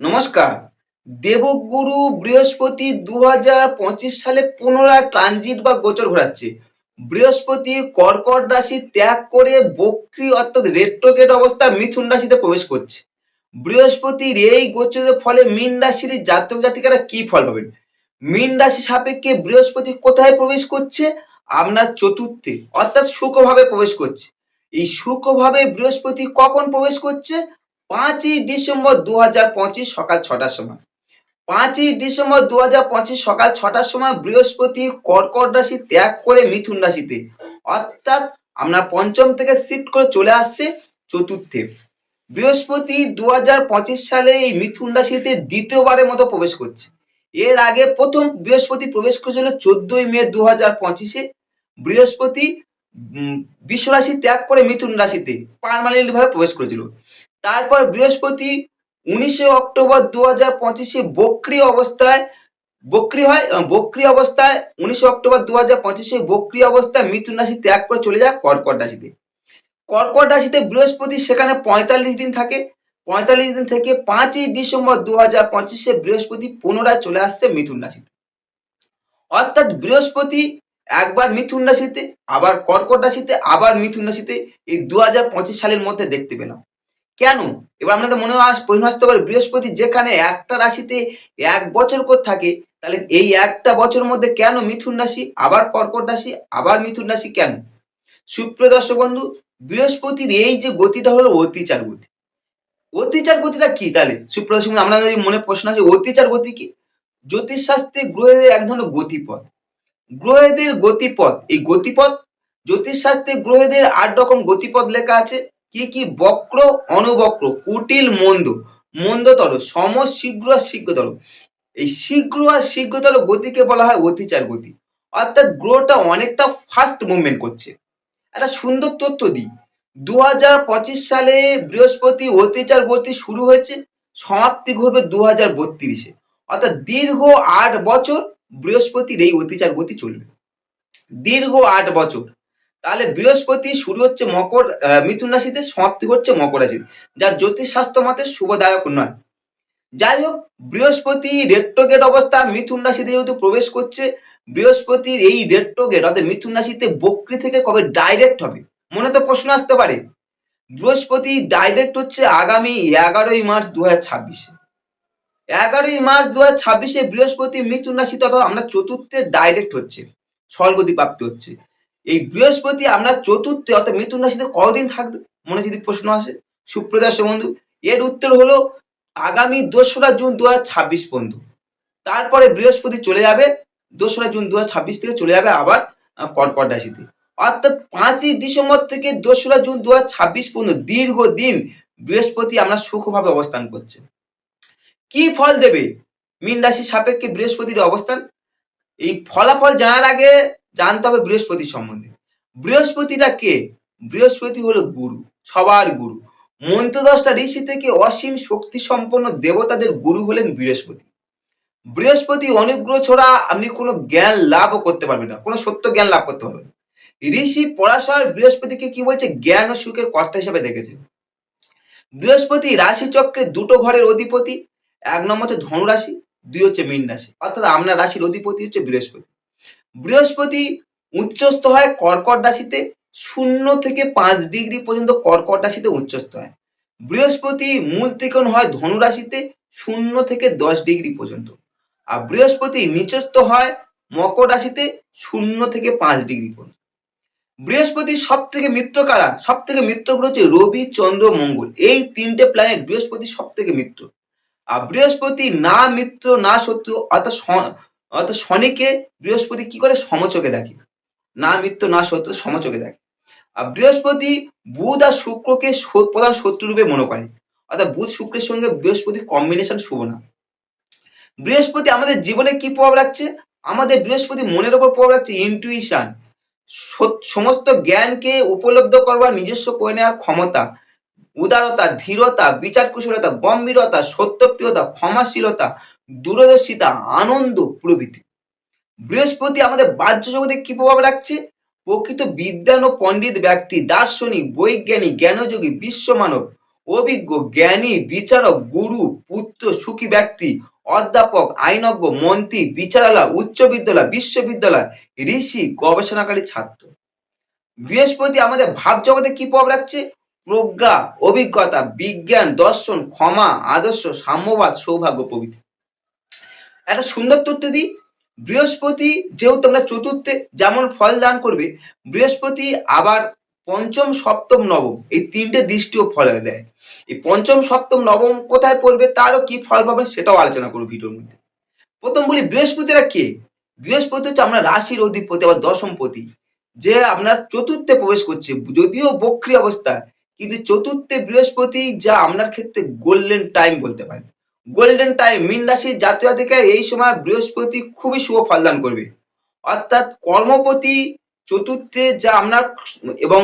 নমস্কার। দেবগুরু বৃহস্পতি দু হাজার পঁচিশ সালে পুনরায় ট্রানজিট বা গোচর ঘোরাচ্ছে। বৃহস্পতি কর্কট রাশি ত্যাগ করে বক্রি অর্থাৎ রেট্রোগেট অবস্থা মিথুন রাশিতে প্রবেশ করছে। বৃহস্পতির এই গোচরের ফলে মীন রাশির জাতক জাতিকারা কি ফল পাবেন? মীন রাশি সাপেক্ষে বৃহস্পতি কোথায় প্রবেশ করছে? আপনার চতুর্থে, অর্থাৎ সুখভাবে প্রবেশ করছে। এই সুখভাবে বৃহস্পতি কখন প্রবেশ করছে? পাঁচই ডিসেম্বর দু হাজার পঁচিশ সকাল ছটার সময়। পাঁচই ডিসেম্বর দু হাজার পঁচিশ সকাল ছটার সময় বৃহস্পতি কর্কট রাশি ত্যাগ করে মিথুন রাশিতে। অর্থাৎ আপনার পঞ্চম থেকে শিফট করে চলে আসছে চতুর্থে। বৃহস্পতি দু হাজার পঁচিশ সালে এই মিথুন রাশিতে দ্বিতীয়বারের মতো প্রবেশ করছে। এর আগে প্রথম বৃহস্পতি প্রবেশ করেছিল চোদ্দই মে দু হাজার পঁচিশে। বৃহস্পতি উম, বিশ্ব রাশি ত্যাগ করে মিথুন রাশিতে পারমানেন্ট ভাবে প্রবেশ করেছিল। তারপর বৃহস্পতি উনিশে অক্টোবর দু হাজার পঁচিশে বক্রি অবস্থায়, বক্রি হয় বক্রি অবস্থায়, উনিশে অক্টোবর দু হাজার পঁচিশে বক্রি অবস্থায় মিথুন রাশি ত্যাগ করে চলে যায় কর্কট রাশিতে। কর্কট রাশিতে বৃহস্পতি সেখানে পঁয়তাল্লিশ দিন থাকে। পঁয়তাল্লিশ দিন থেকে পাঁচই ডিসেম্বর দু হাজার পঁচিশে বৃহস্পতি পুনরায় চলে আসছে মিথুন রাশিতে। অর্থাৎ বৃহস্পতি একবার মিথুন রাশিতে, আবার কর্কট রাশিতে, আবার মিথুন রাশিতে এই দু হাজার পঁচিশ সালের মধ্যে দেখতে পেলাম। কেন? এবার আপনাদের মনে প্রশ্ন আসতে পারে বৃহস্পতি, যেখানে একটা রাশিতে এক বছর করে থাকে, তাহলে এই একটা বছরের মধ্যে কেন মিথুন রাশি, আবার কর্কট রাশি, আবার মিথুন রাশি কেন? সুপ্রিয় দর্শক বন্ধু, বৃহস্পতির এই যে গতিটা হলো অতিচার গতি। অতিচার গতিটা কি তাহলে? সুপ্রিয় দর্শক আপনাদের মনে প্রশ্ন আছে অতিচার গতি কি? জ্যোতিষশাস্ত্রে গ্রহের এক ধরনের গতিপথ। গ্রহেদের গতিপথ, এই গতিপথ, জ্যোতিষশাস্ত্রে গ্রহেদের আট রকম গতিপথ লেখা আছে। কি কি বক্র, অনুবক্র, কুটিল, মন্দ। মন্দতর সম, শীঘ্র আর শীঘ্রতর এই শীঘ্র আর শীঘ্রতর গতিকে বলা হয় অতিচার গতি। অর্থাৎ গ্রহটা অনেকটা ফাস্ট মুভমেন্ট করছে। একটা সুন্দর তথ্য দিই। দু হাজার পঁচিশ সালে বৃহস্পতি অতিচার গতি শুরু হয়েছে, সমাপ্তি ঘটবে দু হাজার বত্রিশে। অর্থাৎ দীর্ঘ আট বছর বৃহস্পতির এই অতিচার গতি চলবে। দীর্ঘ আট বছর। তাহলে বৃহস্পতি শুরু হচ্ছে মকর মিথুন রাশিতে সমাপ্তি হচ্ছে মকর রাশিতে যা জ্যোতিষশাস্ত্র মতে শুভদায়ক নয়। যাই হোক, বৃহস্পতি রেট্রোগেট অবস্থা মিথুন রাশিতে যেহেতু প্রবেশ করছে, বৃহস্পতির এই রেট্রোগেট অর্থাৎ মিথুন রাশিতে বক্রি থেকে কবে ডাইরেক্ট হবে? মনে তো প্রশ্ন আসতে পারে। বৃহস্পতি ডাইরেক্ট হচ্ছে আগামী এগারোই মার্চ দু হাজার ছাব্বিশে। এগারোই মার্চ দু হাজার ছাব্বিশে বৃহস্পতি মিথুন রাশি তথা আমরা চতুর্থে ডাইরেক্ট হচ্ছে স্বর্গতি প্রাপ্তি হচ্ছে। এই বৃহস্পতি আমরা চতুর্থে, অর্থাৎ মিথুন রাশিতে কতদিন থাকবে? মনে যদি প্রশ্ন আসে। সুপ্রদর্শ বন্ধু, এর উত্তর হলো আগামী দোসরা জুন দু ছাব্বিশ পর্যন্ত তারপরে বৃহস্পতি চলে যাবে, দোসরা জুন দু ছাব্বিশ থেকে চলে যাবে আবার কর্কট রাশিতে। অর্থাৎ পাঁচই ডিসেম্বর থেকে দোসরা জুন দু ছাব্বিশ পর্যন্ত দীর্ঘদিন বৃহস্পতি আমরা সুখভাবে অবস্থান করছে। কি ফল দেবে? মীন রাশির সাপেক্ষে বৃহস্পতির অবস্থান। এই ফলাফল জানার আগে জানতে হবে বৃহস্পতি সম্বন্ধে। বৃহস্পতিটা কে? বৃহস্পতি হলো গুরু, সবার গুরু। মন্ত্রদশটা ঋষি থেকে অসীম শক্তি সম্পন্ন দেবতাদের গুরু হলেন বৃহস্পতি। বৃহস্পতি অনুগ্রহ ছড়া আপনি কোনো জ্ঞান লাভও করতে পারবেন না, কোনো সত্য জ্ঞান লাভ করতে পারবেন না। ঋষি পরাশর বৃহস্পতিকে কি বলছে? জ্ঞান ও সুখের কর্তা হিসেবে দেখেছে। বৃহস্পতি রাশি চক্রে দুটো ঘরের অধিপতি, এক নম্বর হচ্ছে ধনুরাশি, দুই হচ্ছে মীন রাশি অর্থাৎ আপনার রাশির অধিপতি হচ্ছে বৃহস্পতি। বৃহস্পতি উচ্চস্থ হয় কর্কট রাশিতে, শূন্য থেকে পাঁচ ডিগ্রি পর্যন্ত কর্কট রাশিতে উচ্চস্থ হয়। বৃহস্পতি মূল ত্রিকোণ হয় ধনু রাশিতে, শূন্য থেকে দশ ডিগ্রি পর্যন্ত। আর বৃহস্পতি নিচস্থ হয় মকর রাশিতে, শূন্য থেকে পাঁচ ডিগ্রি পর্যন্ত। বৃহস্পতি সব থেকে মিত্র কারা? সব থেকে মিত্র গ্রহ হচ্ছে রবি, চন্দ্র, মঙ্গল। এই তিনটে প্ল্যানেট বৃহস্পতি সব থেকে মিত্র। আর বৃহস্পতি না মিত্র, না শত্রু, অর্থাৎ অর্থাৎ শনিকে বৃহস্পতি কি করে? সমচোখে দেখে। না মিত্র, না শত্রু সমচোখে দেখে। আর বৃহস্পতি বুধ আর শুক্রকে প্রধান শত্রুরূপে মনে করে। অর্থাৎ বুধ শুক্রের সঙ্গে বৃহস্পতি কম্বিনেশন শুভ না। বৃহস্পতি আমাদের জীবনে কি প্রভাব রাখছে? আমাদের বৃহস্পতি মনের ওপর প্রভাব রাখছে ইনটুইশন সমস্ত জ্ঞানকে উপলব্ধ করবার নিজস্ব করে নেওয়ার ক্ষমতা। উদারতা, ধীরতা বিচার কুশলতা গম্ভীরতা, সত্যপ্রিয়তা, ক্ষমাশীলতা দূরদর্শিতা, আনন্দ, প্রভৃতি। বৃহস্পতি আমাদের বাহ্য জগতে কি প্রভাব রাখছে? প্রকৃত বিদ্যান ও পণ্ডিত ব্যক্তি, দার্শনিক, বৈজ্ঞানিক, জ্ঞানযোগী, বিশ্বমানব, অভিজ্ঞ, জ্ঞানী, বিচারক, গুরু, পুত্র, সুখী ব্যক্তি, অধ্যাপক, আইনজ্ঞ, মন্ত্রী, বিচারালয়, উচ্চ বিদ্যালয়, বিশ্ববিদ্যালয়, ঋষি, গবেষণাকারী, ছাত্র। বৃহস্পতি আমাদের ভাব জগতে কি প্রভাব রাখছে? প্রজ্ঞা, অভিজ্ঞতা, বিজ্ঞান, দর্শন, ক্ষমা, আদর্শ, সাম্যবাদ, সৌভাগ্য প্রভৃতি। একটা সুন্দর তথ্য দিই। বৃহস্পতি যেহেতু আমরা চতুর্থে যেমন ফল দান করবে, বৃহস্পতি আবার পঞ্চম, সপ্তম, নবম এই তিনটে দৃষ্টিও ফল দেয়। এই পঞ্চম, সপ্তম, নবম কোথায় পড়বে, তারও কি ফল পাবে সেটাও আলোচনা করব ভিডিওর মধ্যে। প্রথম বলি বৃহস্পতিরা কে? বৃহস্পতি হচ্ছে আপনার রাশির অধিপতি, আবার দশমপতি, যে আপনার চতুর্থে প্রবেশ করছে, যদিও বক্রি অবস্থা কিন্তু চতুর্থে বৃহস্পতি যা আপনার ক্ষেত্রে গোল্ডেন টাইম বলতে পারেন। গোল্ডেন টাইম মিন রাশির জাতীয় এই সময় বৃহস্পতি খুবই শুভ ফলদান করবে। অর্থাৎ কর্মপতি চতুর্থে যা আপনার এবং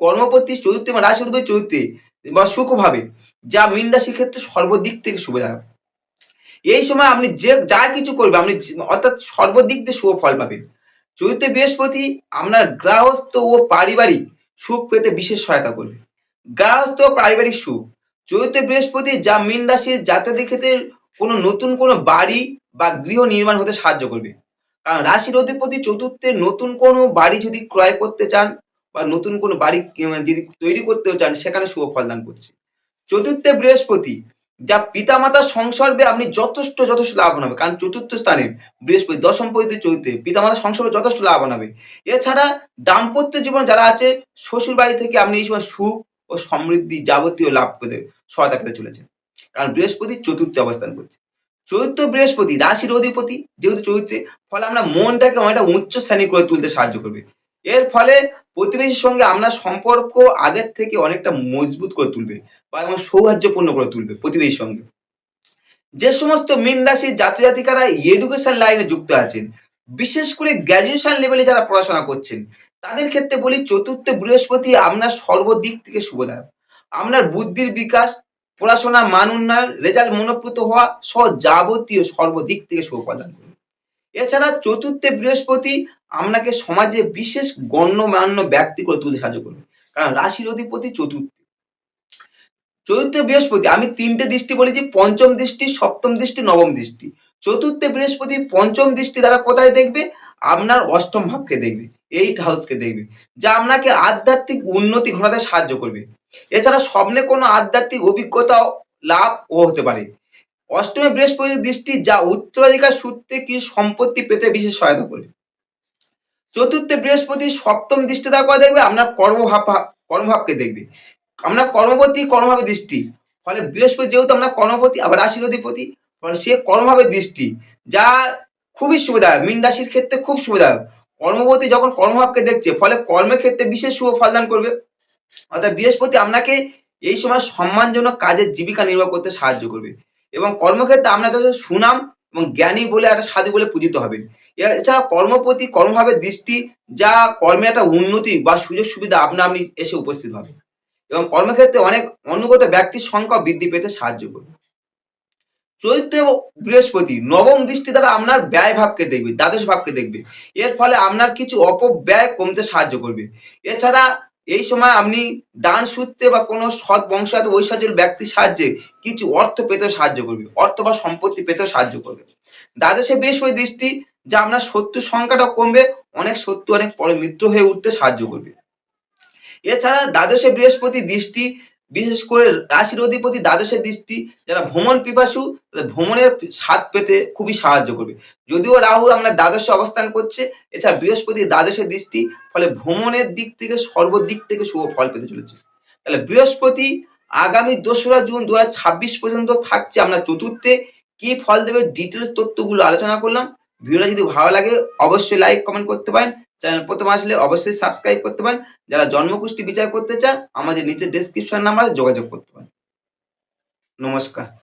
কর্মপতি চতুর্থে বা রাশি অধিপতি চতুর্থে বা সুখভাবে যা মিন রাশির ক্ষেত্রে সর্বদিক থেকে সুবিধা হবে এই সময় আপনি যে যা কিছু করবে, আপনি অর্থাৎ সর্বদিক দিয়ে শুভ ফল পাবেন চতুর্থে বৃহস্পতি আপনার গৃহস্থ ও পারিবারিক সুখ পেতে বিশেষ সহায়তা করবে। গৃহস্থ ও পারিবারিক সুখ। চতুর্থে বৃহস্পতি যা মীন রাশির জাতকের ক্ষেত্রে কোনো নতুন কোনো বাড়ি বা গৃহ নির্মাণ হতে সাহায্য করবে। কারণ রাশির অধিপতি চতুর্থে নতুন কোনো বাড়ি যদি ক্রয় করতে চান বা নতুন কোনো বাড়ি যদি তৈরি করতেও চান, সেখানে শুভ ফলদান করছে। চতুর্থে বৃহস্পতি, যা পিতামাতার সংসর্গে আপনি যথেষ্ট যথেষ্ট লাভবান হবে। কারণ চতুর্থ স্থানে বৃহস্পতি দশম পরিতে চতুর্থে পিতামাতার সংসর্গে যথেষ্ট লাভবান হবে। এছাড়া দাম্পত্য জীবন যারা আছে শ্বশুর বাড়ি থেকে আপনি এই সময় সুখ ও সমৃদ্ধি যাবতীয় লাভ পেতে সহায়তা পেতে চলেছেন কারণ বৃহস্পতি চতুর্থে অবস্থান করছে। চতুর্থ বৃহস্পতি রাশির অধিপতি, যেহেতু চতুর্থে ফলে আমরা মনটাকে অনেকটা উচ্চ শ্রেণি করে তুলতে সাহায্য করবে। এর ফলে প্রতিবেশীর সঙ্গে আপনার সম্পর্ক আগের থেকে অনেকটা মজবুত করে তুলবে বা এবং সৌহার্দ্যপূর্ণ করে তুলবে প্রতিবেশীর সঙ্গে। যে সমস্ত মীন রাশির জাতীয় জাতিকারা এডুকেশন লাইনে যুক্ত আছেন বিশেষ করে গ্র্যাজুয়েশন লেভেলে যারা পড়াশোনা করছেন, তাদের ক্ষেত্রে বলি চতুর্থ বৃহস্পতি আপনার সর্বদিক থেকে শুভদায়ক। আপনার বুদ্ধির বিকাশ পড়াশোনা মান উন্নয়ন রেজাল্ট মনোপ্রত হওয়া সহ যাবতীয় সর্বদিক থেকে শুভ প্রদান করবে। এছাড়া চতুর্থে বৃহস্পতি আপনাকে সমাজে বিশেষ গণ্যমান্য ব্যক্তি করে তুলতে সাহায্য করবে, কারণ রাশির অধিপতি চতুর্থ। চতুর্থ বৃহস্পতি, আমি তিনটে দৃষ্টি বলেছি, পঞ্চম দৃষ্টি, সপ্তম দৃষ্টি, নবম দৃষ্টি। চতুর্থ বৃহস্পতি পঞ্চম দৃষ্টি দ্বারা কোথায় দেখবে? আপনার অষ্টম ভাবকে দেখবে এইট হাউসকে দেখবে, যা আপনাকে আধ্যাত্মিক উন্নতি ঘটাতে সাহায্য করবে। এছাড়া স্বপ্নে কোনো আধ্যাত্মিক অভিজ্ঞতা লাভ ও হতে পারে। অষ্টমে বৃহস্পতির দৃষ্টি যা উত্তরাধিকার সূত্রে কি সম্পত্তি পেতে বিশেষ সহায়তা করবে? চতুর্থে বৃহস্পতি সপ্তম দৃষ্টি দ্বারা কোথায় দেখবে? আপনার কর্মভাব, কর্মভাবকে দেখবে। আমরা কর্মপতি, কর্মভাবে দৃষ্টি। ফলে বৃহস্পতি যেহেতু আমরা কর্মপতি, আবার রাশির অধিপতি ফলে সে কর্মভাবে দৃষ্টি, যা খুবই সুবিধাজনক মীন রাশির ক্ষেত্রে খুব সুবিধাজনক কর্মপতি যখন কর্মভাবকে দেখছে, ফলে কর্মের ক্ষেত্রে বিশেষ শুভ ফলদান করবে। অর্থাৎ বৃহস্পতি আপনাকে এই সময় সম্মানজনক কাজের জীবিকা নির্বাহ করতে সাহায্য করবে। এবং কর্মক্ষেত্রে আপনার কাছে সুনাম এবং জ্ঞানী বলে একটা সাধু বলে পূজিত হবেন এছাড়া কর্মপতি কর্মভাবে দৃষ্টি, যা কর্মে একটা উন্নতি বা সুযোগ সুবিধা আপনা আপনি এসে উপস্থিত হবে এবং কর্মক্ষেত্রে অনেক অনুগত ব্যক্তির সংখ্যা বৃদ্ধি পেতে সাহায্য করবে। চৈত্র বৃহস্পতি, নবম দৃষ্টি দ্বারা আপনার ব্যয় ভাবকে দেখবে, দ্বাদশ ভাবকে দেখবে। এর ফলে আপনার কিছু অপব্যয় কমতে সাহায্য করবে। এছাড়া এই সময় আপনি দান সূত্রে বা কোনো সৎ বংশায়ত ঐশ্বর্যের ব্যক্তির সাহায্যে কিছু অর্থ পেতে সাহায্য করবে, অর্থ বা সম্পত্তি পেতেও সাহায্য করবে। দ্বাদশে বৃহস্পতি দৃষ্টি, যা আপনার শত্রু সংখ্যাটা কমবে, অনেক শত্রু অনেক পরে মিত্র হয়ে উঠতে সাহায্য করবে। এছাড়া দ্বাদশে বৃহস্পতি দৃষ্টি বিশেষ করে রাশির অধিপতি দ্বাদশের দৃষ্টি, যারা ভ্রমণ পিপাসু, তাদের ভ্রমণের স্বাদ পেতে খুবই সাহায্য করবে। যদিও রাহু আমরা দ্বাদশে অবস্থান করছে, এছাড়া বৃহস্পতি দ্বাদশের দৃষ্টি, ফলে ভ্রমণের দিক থেকে সর্বদিক থেকে শুভ ফল পেতে চলেছে। তাহলে বৃহস্পতি আগামী দোসরা জুন দু হাজার ছাব্বিশ পর্যন্ত থাকছে আমরা চতুর্থে। কি ফল দেবে? ডিটেলস তথ্যগুলো আলোচনা করলাম। ভিডিওটা যদি ভালো লাগে, অবশ্যই লাইক কমেন্ট করতে পারেন। চ্যানেল প্রথম আসলে অবশ্যই সাবস্ক্রাইব করতে পারেন। যারা জন্মকুষ্টি বিচার করতে চান, আমাদের নিচে ডেসক্রিপশন নাম্বারে যোগাযোগ করতে পারেন। নমস্কার।